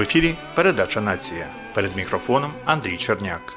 В ефірі передача Нація. Перед мікрофоном Андрій Черняк.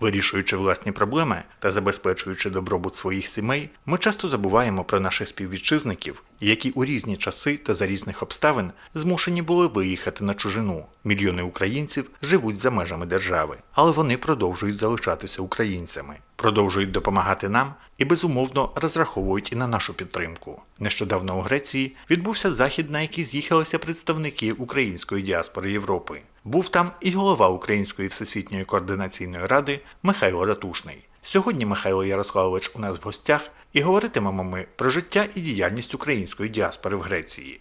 Вирішуючи власні проблеми та забезпечуючи добробут своїх сімей, ми часто забуваємо про наших співвітчизників, які у різні часи та за різних обставин змушені були виїхати на чужину. Мільйони українців живуть за межами держави, але вони продовжують залишатися українцями, продовжують допомагати нам і безумовно розраховують і на нашу підтримку. Нещодавно у Греції відбувся захід, на який з'їхалися представники української діаспори Європи. Був там і голова Української всесвітньої координаційної ради Михайло Ратушний. Сьогодні Михайло Ярославович у нас в гостях і говоритимемо ми про життя і діяльність української діаспори в Греції.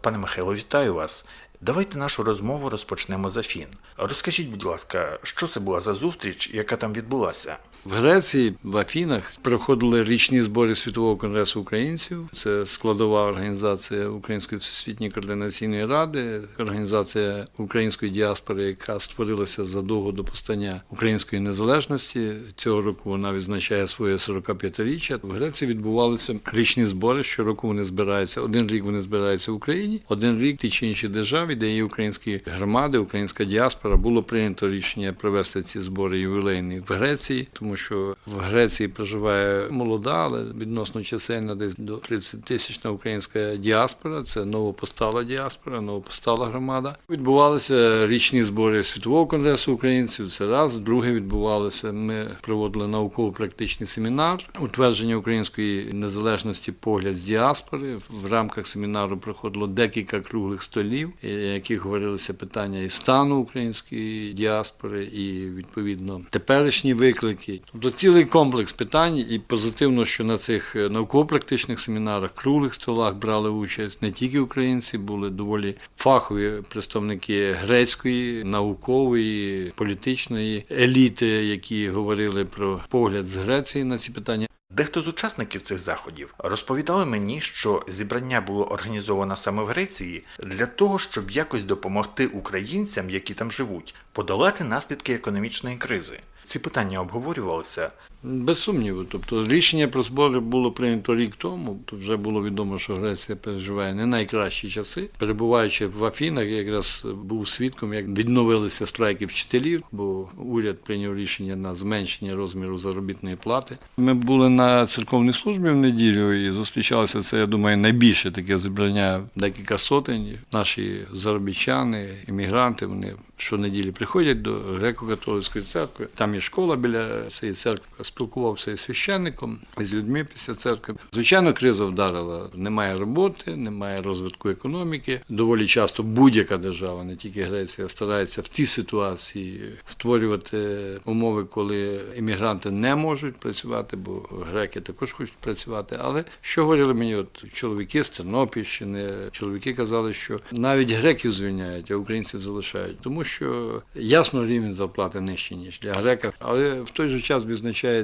Пане Михайло, вітаю вас. Давайте нашу розмову розпочнемо з Афін. Розкажіть, будь ласка, що це була за зустріч, яка там відбулася? В Греції, в Афінах, проходили річні збори Світового конгресу українців. Це складова організація Української всесвітньої координаційної ради, організація української діаспори, яка створилася задовго до постання української незалежності. Цього року вона відзначає своє 45-річчя. В Греції відбувалися річні збори. Щороку вони збираються. Один рік вони збираються в Україні, один рік в тій чи іншій державі, де є українські громади, українська діаспора. Було прийнято рішення провести ці збори ювілейні в Греції, тому що в Греції проживає молода, але відносно чисельна десь до 30 тисячна українська діаспора. Це новопостала діаспора, новопостала громада. Відбувалися річні збори світового конгресу українців. Це раз. Друге відбувалося. Ми проводили науково-практичний семінар утвердження української незалежності погляд з діаспори. В рамках семінару проходило декілька круглих столів, яких говорилися питання і стану української діаспори, і відповідно теперішні виклики. Тобто цілий комплекс питань, і позитивно, що на цих е, науково-практичних семінарах, круглих столах брали участь не тільки українці, були доволі фахові представники грецької, наукової, політичної еліти, які говорили про погляд з Греції на ці питання. Дехто з учасників цих заходів розповідали мені, що зібрання було організовано саме в Греції для того, щоб якось допомогти українцям, які там живуть, подолати наслідки економічної кризи. Ці питання обговорювалися. Без сумніву. Тобто рішення про збори було прийнято рік тому. То вже було відомо, що Греція переживає не найкращі часи. Перебуваючи в Афінах, я якраз був свідком, як відновилися страйки вчителів, бо уряд прийняв рішення на зменшення розміру заробітної плати. Ми були на церковній службі в неділю і зустрічалися це, я думаю, найбільше таке зібрання декілька сотень. Наші заробітчани, іммігранти, вони щонеділі приходять до греко-католицької церкви. Там є школа біля цієї церкви. Спілкувався із священником, з людьми після церкви. Звичайно, криза вдарила. Немає роботи, немає розвитку економіки. Доволі часто будь-яка держава, не тільки Греція, старається в тій ситуації створювати умови, коли іммігранти не можуть працювати, бо греки також хочуть працювати. Але що говорили мені, от чоловіки з Тернопільщини, чоловіки казали, що навіть греків звільняють, а українців залишають, тому що ясно рівень зарплати нижчий, ніж для грека, але в той же час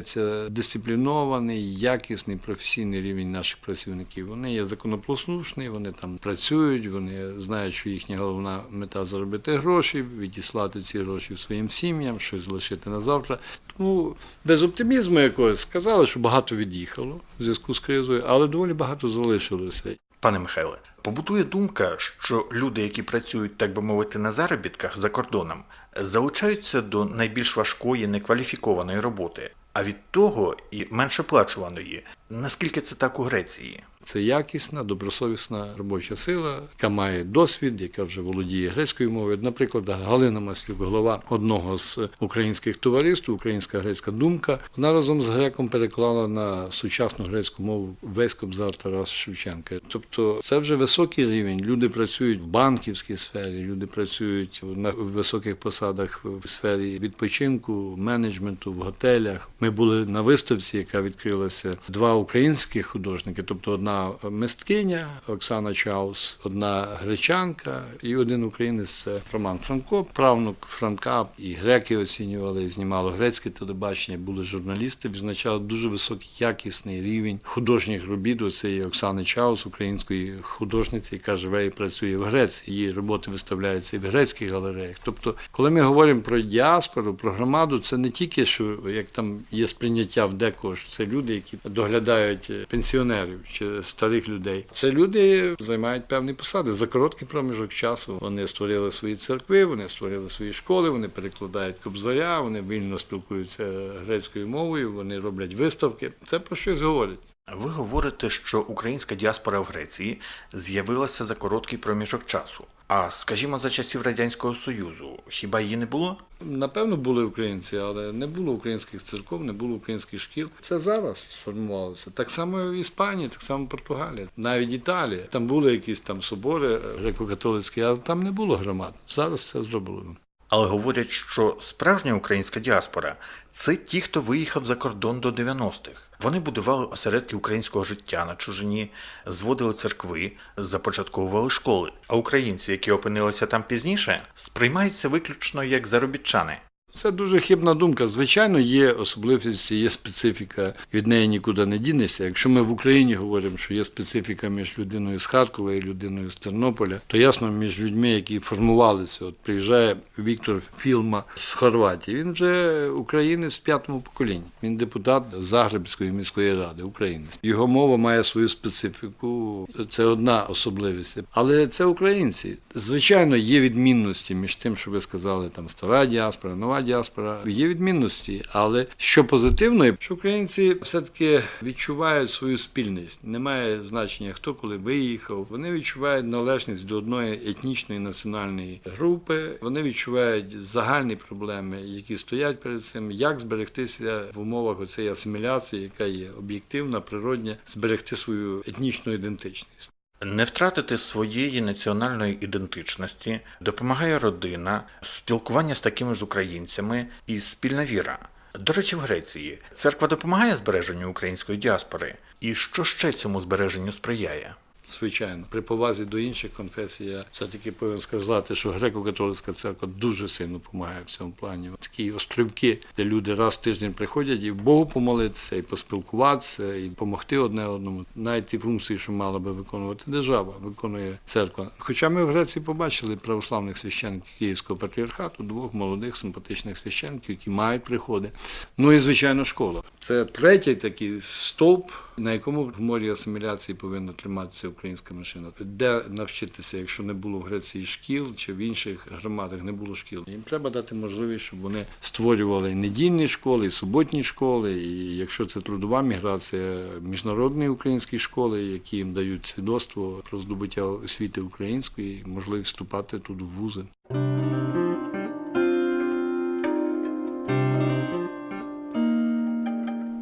відзначається дисциплінований, якісний професійний рівень наших працівників. Вони є законопослушні, вони там працюють, вони знають, що їхня головна мета заробити гроші, відіслати ці гроші своїм сім'ям, щось залишити на завтра. Тому без оптимізму якогось сказали, що багато від'їхало в зв'язку з кризою, але доволі багато залишилося. Пане Михайле, побутує думка, що люди, які працюють, так би мовити, на заробітках за кордоном, залучаються до найбільш важкої, некваліфікованої роботи, а від того і менш оплачуваної. Наскільки це так у Греції? Це якісна, добросовісна робоча сила, яка має досвід, яка вже володіє грецькою мовою. Наприклад, Галина Маслюк, голова одного з українських товариств, Українська грецька думка. Вона разом з греком переклала на сучасну грецьку мову весь кобзар Тараса Шевченка. Тобто, це вже високий рівень. Люди працюють в банківській сфері, люди працюють на високих посадах в сфері відпочинку, менеджменту, в готелях. Ми були на виставці, яка відкрилася два українські художники, тобто одна мисткиня Оксана Чаус, одна гречанка і один українець це Роман Франко, правнук Франка. І греки оцінювали, знімало грецьке телебачення, були журналісти, відзначали дуже високий якісний рівень художніх робіт. у цієї Оксани Чаус, української художниці, яка живе і працює в Греції. Її роботи виставляються і в грецьких галереях. Тобто, коли ми говоримо про діаспору, про громаду, це не тільки що як там є сприйняття в декого, що це люди, які доглядають пенсіонерів чи старих людей. Це люди займають певні посади за короткий проміжок часу. Вони створили свої церкви, вони створили свої школи, вони перекладають кобзаря, вони вільно спілкуються грецькою мовою, вони роблять виставки. Це про щось говорить. Ви говорите, що українська діаспора в Греції з'явилася за короткий проміжок часу. А скажімо, за часів Радянського Союзу, хіба її не було? Напевно, були українці, але не було українських церков, не було українських шкіл. Це зараз сформувалося. Так само і в Іспанії, так само в Португалії, навіть Італія. Там були якісь там собори греко-католицькі, але там не було громад. Зараз це зроблено. Але говорять, що справжня українська діаспора це ті, хто виїхав за кордон до 90-х. Вони будували осередки українського життя на чужині, зводили церкви, започатковували школи. А українці, які опинилися там пізніше, сприймаються виключно як заробітчани. Це дуже хибна думка. Звичайно, є особливості, є специфіка, від неї нікуди не дінешся. Якщо ми в Україні говоримо, що є специфіка між людиною з Харкова і людиною з Тернополя, то ясно між людьми, які формувалися. От приїжджає Віктор Філма з Хорватії. Він вже українець в п'ятому поколінні. Він депутат Загребської міської ради, українець. Його мова має свою специфіку. Це одна особливість. Але це українці. Звичайно, є відмінності між тим, що ви сказали, там стара діаспора, нова діаспора. Є відмінності, але що позитивно, що українці все-таки відчувають свою спільність. Немає значення, хто коли виїхав. Вони відчувають належність до одної етнічної національної групи. Вони відчувають загальні проблеми, які стоять перед цим, як зберегтися в умовах оцеї асиміляції, яка є об'єктивна, природня, зберегти свою етнічну ідентичність. Не втратити своєї національної ідентичності допомагає родина, спілкування з такими ж українцями і спільна віра. До речі, в Греції церква допомагає збереженню української діаспори. І що ще цьому збереженню сприяє? Звичайно, при повазі до інших конфесій я все-таки повинен сказати, що греко-католицька церква дуже сильно допомагає в цьому плані. Такі острівки, де люди раз в тиждень приходять і Богу помолитися, і поспілкуватися, і допомогти одне одному. Навіть ті функції, що мала би виконувати держава, виконує церква. Хоча ми в Греції побачили православних священників Київського патріархату, двох молодих симпатичних священників, які мають приходи. Ну і звичайно, школа. Це третій такий стовп, на якому в морі асиміляції повинна триматися українська машина. Де навчитися, якщо не було в Греції шкіл чи в інших громадах не було шкіл. Їм треба дати можливість, щоб вони створювали недільні школи, і суботні школи. І якщо це трудова міграція, міжнародні українські школи, які їм дають свідоцтво про здобуття освіти української, можливість вступати тут в вузи.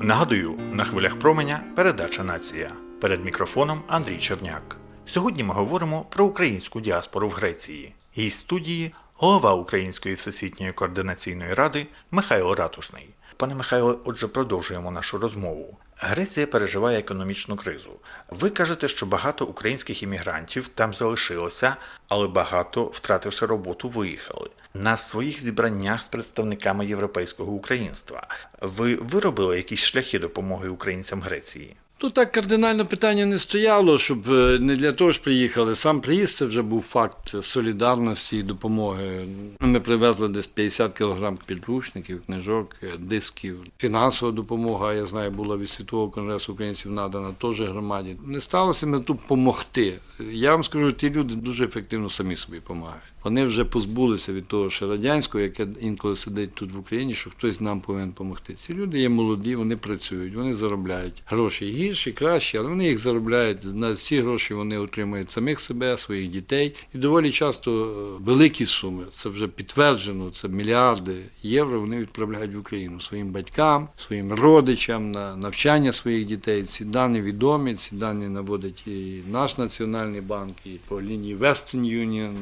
Нагадую, на хвилях променя передача Нація. Перед мікрофоном Андрій Черняк. Сьогодні ми говоримо про українську діаспору в Греції. Гість студії голова Української всесвітньої координаційної ради Михайло Ратушний. Пане Михайле, отже, продовжуємо нашу розмову. Греція переживає економічну кризу. Ви кажете, що багато українських іммігрантів там залишилося, але багато, втративши роботу, виїхали. На своїх зібраннях з представниками європейського українства ви виробили якісь шляхи допомоги українцям Греції? Тут так кардинально питання не стояло, щоб е, не для того ж приїхали. Сам приїзд це вже був факт солідарності і допомоги. Ми привезли десь 50 кілограм підручників, книжок, е, дисків. Фінансова допомога, я знаю, була від Світового конгресу українців надана теж громаді. Не сталося ми тут допомогти. Я вам скажу, ті люди дуже ефективно самі собі допомагають. Вони вже позбулися від того, що радянського, яке інколи сидить тут в Україні, що хтось нам повинен допомогти. Ці люди є молоді, вони працюють, вони заробляють гроші гірші, кращі, але вони їх заробляють. На ці гроші вони отримують самих себе, своїх дітей. І доволі часто е, великі суми. Це вже підтверджено. Це мільярди євро. Вони відправляють в Україну своїм батькам, своїм родичам на навчання своїх дітей. Ці дані відомі. Ці дані наводить і наш національний банк, і по лінії Western Union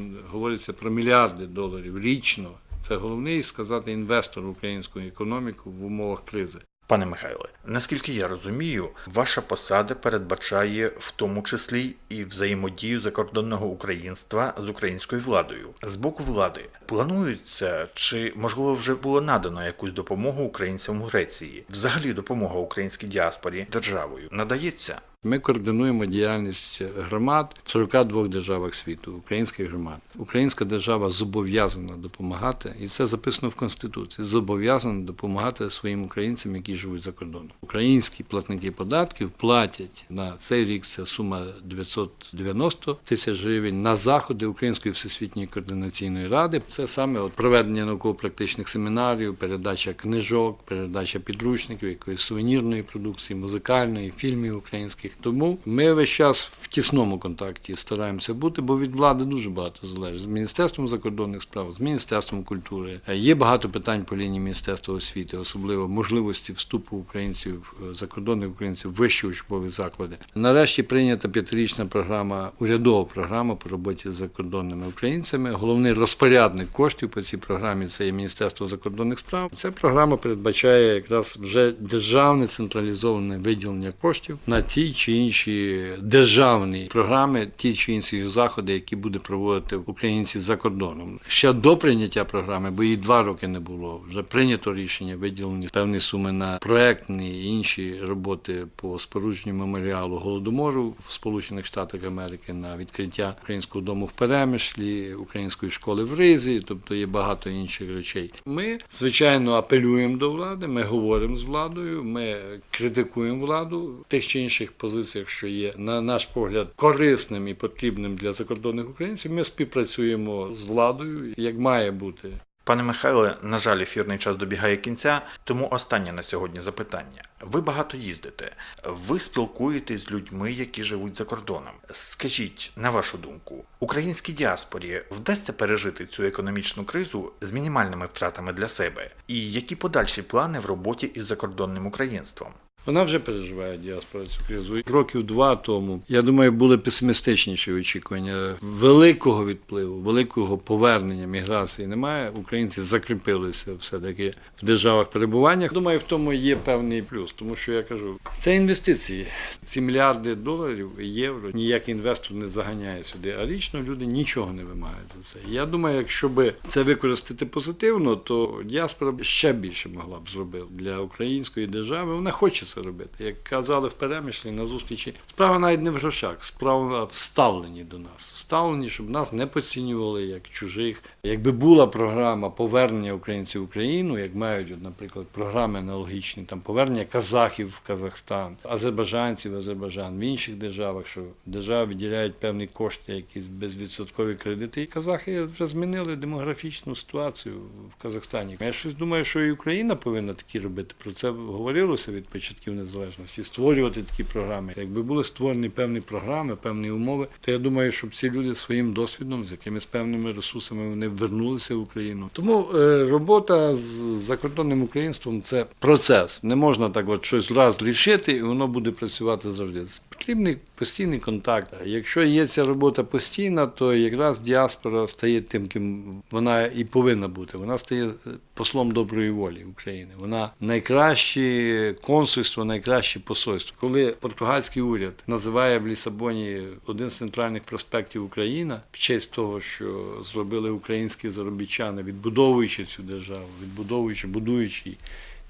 говориться про мільярди доларів річно. Це головний сказати інвестор в українську економіку в умовах кризи. Пане Михайле, наскільки я розумію, ваша посада передбачає в тому числі і взаємодію закордонного українства з українською владою. З боку влади планується чи можливо вже було надано якусь допомогу українцям у Греції? Взагалі допомога українській діаспорі державою надається? Ми координуємо діяльність громад в 42 державах світу, українських громад. Українська держава зобов'язана допомагати, і це записано в Конституції. Зобов'язана допомагати своїм українцям, які живуть за кордоном. Українські платники податків платять на цей рік. Це сума 990 тисяч гривень на заходи Української всесвітньої координаційної ради. Це саме от проведення науково-практичних семінарів, передача книжок, передача підручників, якоїсь сувенірної продукції, музикальної, фільмів українських. Тому ми весь час в тісному контакті стараємося бути, бо від влади дуже багато залежить. З Міністерством закордонних справ, з Міністерством культури. Є багато питань по лінії Міністерства освіти, особливо можливості вступу українців, е, закордонних українців в вищі учбові заклади. Нарешті прийнята п'ятирічна програма, урядова програма по роботі з закордонними українцями. Головний розпорядник коштів по цій програмі це є Міністерство закордонних справ. Ця програма передбачає якраз вже державне централізоване виділення коштів на ті чи інші державні програми, ті чи інші заходи, які буде проводити українці за кордоном. Ще до прийняття програми, бо її два роки не було. Вже прийнято рішення виділені певні суми на проектні і інші роботи по спорудженню меморіалу голодомору в Сполучених Штатах Америки на відкриття українського дому в Перемишлі, української школи в Ризі, тобто є багато інших речей. Ми звичайно апелюємо до влади, ми говоримо з владою, ми критикуємо владу тих чи інших позиціях, що є на наш погляд корисним і потрібним для закордонних українців. Ми співпрацюємо з владою, як має бути. Пане Михайле, на жаль, ефірний час добігає кінця, тому останнє на сьогодні запитання. Ви багато їздите, ви спілкуєтесь з людьми, які живуть за кордоном. Скажіть, на вашу думку, українській діаспорі вдасться пережити цю економічну кризу з мінімальними втратами для себе? І які подальші плани в роботі із закордонним українством? Вона вже переживає діаспора цю кризу. Років два тому, я думаю, були песимістичніші очікування. Великого відпливу, великого повернення міграції немає. Українці закріпилися все-таки в державах перебування. Думаю, в тому є певний плюс, тому що я кажу, це інвестиції. Ці мільярди доларів і євро ніякий інвестор не заганяє сюди. А річно люди нічого не вимагають за це. Я думаю, якщо би це використати позитивно, то діаспора ще більше могла б зробити для української держави. Вона хоче це робити. Як казали в перемишлі на зустрічі, справа навіть не в грошах, справа в ставленні до нас. Вставлені, щоб нас не поцінювали як чужих. Якби була програма повернення українців в Україну, як мають, наприклад, програми аналогічні, там повернення казахів в Казахстан, азербайджанців в Азербайджан, в інших державах, що держава виділяють певні кошти, якісь безвідсоткові кредити. І казахи вже змінили демографічну ситуацію в Казахстані. Я щось думаю, що і Україна повинна такі робити. Про це говорилося від початків незалежності, створювати такі програми. Якби були створені певні програми, певні умови, то я думаю, щоб ці люди своїм досвідом, з якимись певними ресурсами вони вернулися в Україну. Тому е, робота з закордонним українством це процес. Не можна так от щось раз рішити, і воно буде працювати завжди. Потрібний постійний контакт. Якщо є ця робота постійна, то якраз діаспора стає тим, ким вона і повинна бути. Вона стає е, послом доброї волі України. Вона найкраще консульство, найкраще посольство. Коли португальський уряд називає в Лісабоні один з центральних проспектів Україна в честь того, що зробили українські заробітчани, відбудовуючи цю державу, відбудовуючи, будуючи.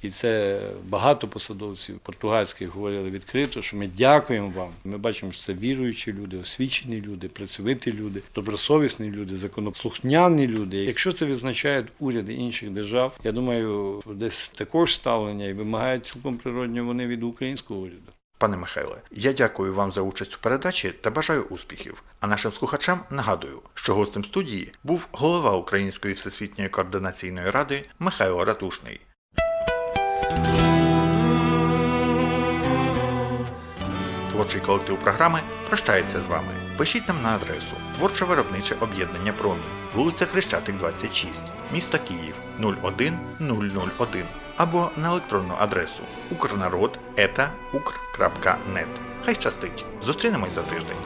І це багато посадовців португальських говорили відкрито, що ми дякуємо вам. Ми бачимо, що це віруючі люди, освічені люди, працьовиті люди, добросовісні люди, законослухняні люди. Якщо це відзначають уряди інших держав, я думаю, десь також ставлення і вимагають цілком природньо вони від українського уряду. Пане Михайле, я дякую вам за участь у передачі та бажаю успіхів. А нашим слухачам нагадую, що гостем студії був голова Української всесвітньої координаційної ради Михайло Ратушний. Творчий колектив програми прощається з вами. Пишіть нам на адресу Творче виробниче об'єднання Промінь, вулиця Хрещатик, 26, місто Київ 01001 або на електронну адресу укрнарод.укр.нет. Хай щастить! Зустрінемось за тиждень.